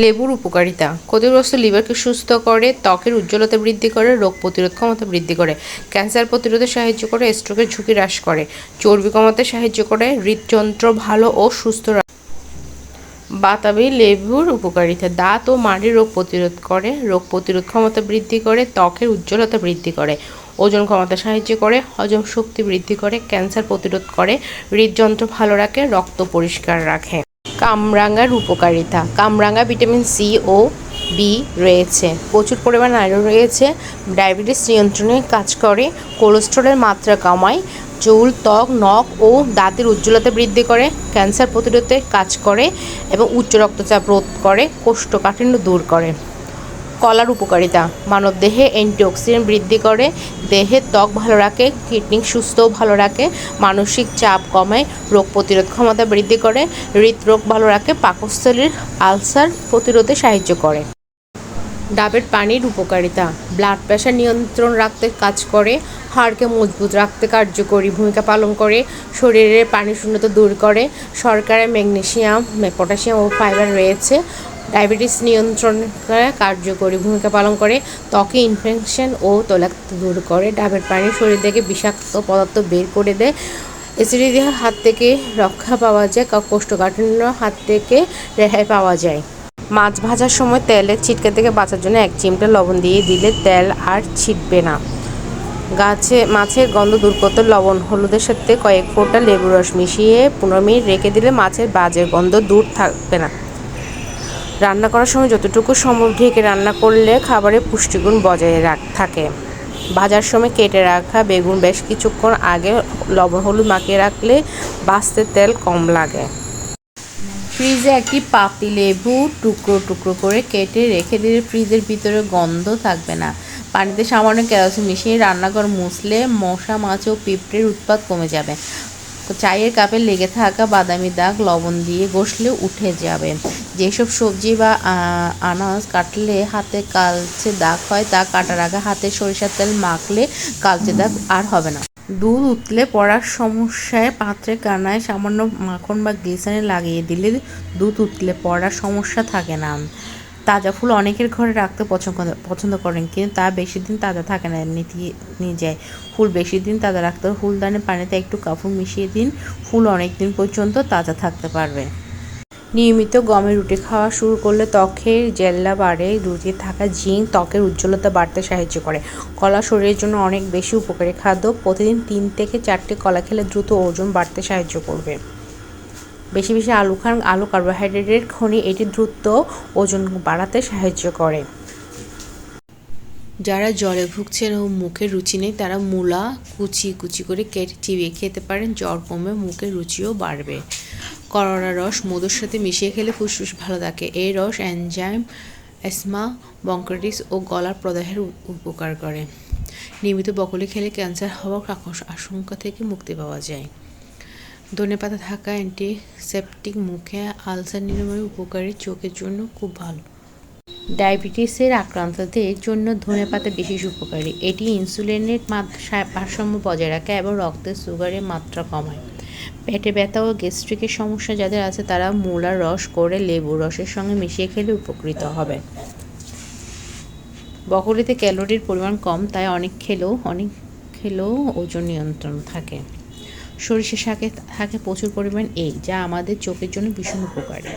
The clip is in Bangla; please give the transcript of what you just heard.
লেবুর উপকারিতা। ক্ষতিগ্রস্ত লিভারকে সুস্থ করে, ত্বকের উজ্জ্বলতা বৃদ্ধি করে, রোগ প্রতিরোধ ক্ষমতা বৃদ্ধি করে। ক্যান্সার প্রতিরোধে সাহায্য করে, স্ট্রোকের ঝুঁকি হ্রাস করে। চর্বি কমাতে সাহায্য করে, হৃদযন্ত্র ভালো ও সুস্থ বাতাবি লেবুর উপকারিতা। দাঁত ও মাড়ির রোগ প্রতিরোধ করে, রোগ প্রতিরোধ ক্ষমতা বৃদ্ধি করে, ত্বকের উজ্জ্বলতা বৃদ্ধি করে। ওজন কমাতে সাহায্য করে, হজম শক্তি বৃদ্ধি করে, ক্যান্সার প্রতিরোধ করে, হৃদযন্ত্র ভালো রাখে, রক্ত পরিষ্কার রাখে। কামরাঙ্গার উপকারিতা কামরাঙ্গা ভিটামিন সি ও বি রয়েছে। প্রচুর পরিমাণ আয়রন রয়েছে। ডায়াবেটিস নিয়ন্ত্রণে কাজ করে। কোলেস্ট্রলের মাত্রা কমায়। চুল, ত্বক, নখ ও দাঁতের উজ্জ্বলতা বৃদ্ধি করে। ক্যান্সার প্রতিরোধে কাজ করে এবং উচ্চ রক্তচাপ রোধ করে, কোষ্ঠকাঠিন্য দূর করে। কলার উপকারিতা। মানবদেহে অ্যান্টিঅক্সিডেন্ট বৃদ্ধি করে দেহের ত্বক ভালো রাখে কিডনি সুস্থও ভালো রাখে, মানসিক চাপ কমায়, রোগ প্রতিরোধ ক্ষমতা বৃদ্ধি করে, হৃদরোগ ভালো রাখে, পাকস্থলীর আলসার প্রতিরোধে সাহায্য করে। ডাবের পানির উপকারিতা। ব্লাড প্রেশার নিয়ন্ত্রণ রাখতে কাজ করে, হাড়কে মজবুত রাখতে কার্যকরী ভূমিকা পালন করে, শরীরের পানি শূন্যতা দূর করে সরকারে ম্যাগনেসিয়াম পটাশিয়াম ও ফাইবার রয়েছে ডায়াবেটিস নিয়ন্ত্রণ করে কার্যকরী ভূমিকা পালন করে, ত্বকে ইনফেকশন ও তৈলাক্ত দূর করে। ডাবের পানি শরীর থেকে বিষাক্ত পদার্থ বের করে দেয়। অ্যাসিডিটির হাত থেকে রক্ষা পাওয়া যায় কোষ্ঠকাঠিন্য হাত থেকে রেহাই পাওয়া যায়। মাছ ভাজার সময় তেলের ছিটকে থেকে বাঁচার জন্য এক চিমটা লবণ দিয়ে দিলে তেল আর ছিটবে না। গাছে, মাছের গন্ধ দূর করতে লবণ, হলুদের সাথে কয়েক ফোঁটা লেবু রস মিশিয়ে পনেরো মিনিট রেখে দিলে মাছের বাজের গন্ধ দূর থাকবে না। রান্না করার সময় যতটুকু সম্ভব ঢেকে রান্না করলে খাবারের পুষ্টিগুণ বজায় রাখ থাকে। ভাজার সময় কেটে রাখা বেগুন বেশ কিছুক্ষণ আগে লবণ হলুদ মাখিয়ে রাখলে বাঁচতে তেল কম লাগে। ফ্রিজে একটি পাতি লেবু টুকরো টুকরো করে কেটে রেখে দিলে ফ্রিজের ভিতরে গন্ধ থাকবে না। পানিতে সামান্য কেরোসিন মিশিয়ে রান্নাঘর মুছলে মশা, মাছ ও পিঁপড়ের উৎপাদ কমে যাবে। চায়ের কাপে লেগে থাকা বাদামি দাগ লবণ দিয়ে ঘষলে উঠে যাবে। যেসব সবজি বা আনাজ কাটলে হাতে কালচে দাগ হয়, তা কাটার আগে হাতে সরিষার তেল মাখলে কালচে দাগ আর হবে না। দুধ উতলে পড়ার সমস্যায় পাত্রে কানায় সামান্য মাখন বা গ্লিসারিন লাগিয়ে দিলে দুধ উতলে পড়ার সমস্যা থাকে না। তাজা ফুল অনেকের ঘরে রাখতে পছন্দ পছন্দ করেন, কিন্তু তা বেশি দিন তাজা থাকে না নিয়ে যায়। ফুল বেশি দিন তাজা রাখতে ফুলদানে পানিতে একটু কাপড় মিশিয়ে দিন, ফুল অনেক দিন পর্যন্ত তাজা থাকতে পারবে। নিয়মিত গমের রুটি খাওয়া শুরু করলে ত্বকের জেল্লা বাড়ে রুটি থাকা জিঙ্ক ত্বকের উজ্জ্বলতা বাড়তে সাহায্য করে। কলা শরীরের জন্য অনেক বেশি উপকারী খাদ্য। প্রতিদিন তিন থেকে চারটে কলা খেলে দ্রুত ওজন বাড়তে সাহায্য করবে। বেশি বেশি আলু খান, আলু কার্বোহাইড্রেটের খনি, এটি দ্রুত ওজন বাড়াতে সাহায্য করে। যারা জ্বরে ভুগছেন ও মুখে রুচি নেই, তারা মূলা কুচি কুচি করে কেটে চিবিয়ে খেতে পারেন। জ্বর কমে মুখের রুচিও বাড়বে। করলা রস মধুর সাথে মিশিয়ে খেলে ফুসফুস ভালো থাকে। এই রস অ্যানজাইম অ্যাসমা বঙ্কাইটিস ও গলার প্রদাহের উপকার করে। নিয়মিত বকলি খেলে ক্যান্সার হওয়ার আশঙ্কা থেকে মুক্তি পাওয়া যায়। ধনে পাতা থাকা অ্যান্টিসেপটিক মুখে আলসার নিরাময় উপকারী চোখের জন্য খুব ভালো। ডায়াবেটিসের আক্রান্তদের জন্য ধনে পাতা বিশেষ উপকারী। এটি ইনসুলিনের ভারসাম্য বজায় রাখে এবং রক্তের সুগারের মাত্রা কমায়। পেটে ব্যথা ও গ্যাস্ট্রিকের সমস্যা যাদের আছে, তারা মূলার রস করে লেবু রসের সঙ্গে মিশিয়ে খেলে উপকৃত হবে। বকরিতে ক্যালোরির পরিমাণ কম, তাই অনেক খেলেও অনেক খেলেও ওজন নিয়ন্ত্রণ থাকে। সরিষা শাকে থাকে প্রচুর পরিমাণ এই, যা আমাদের চোখের জন্য ভীষণ উপকারী।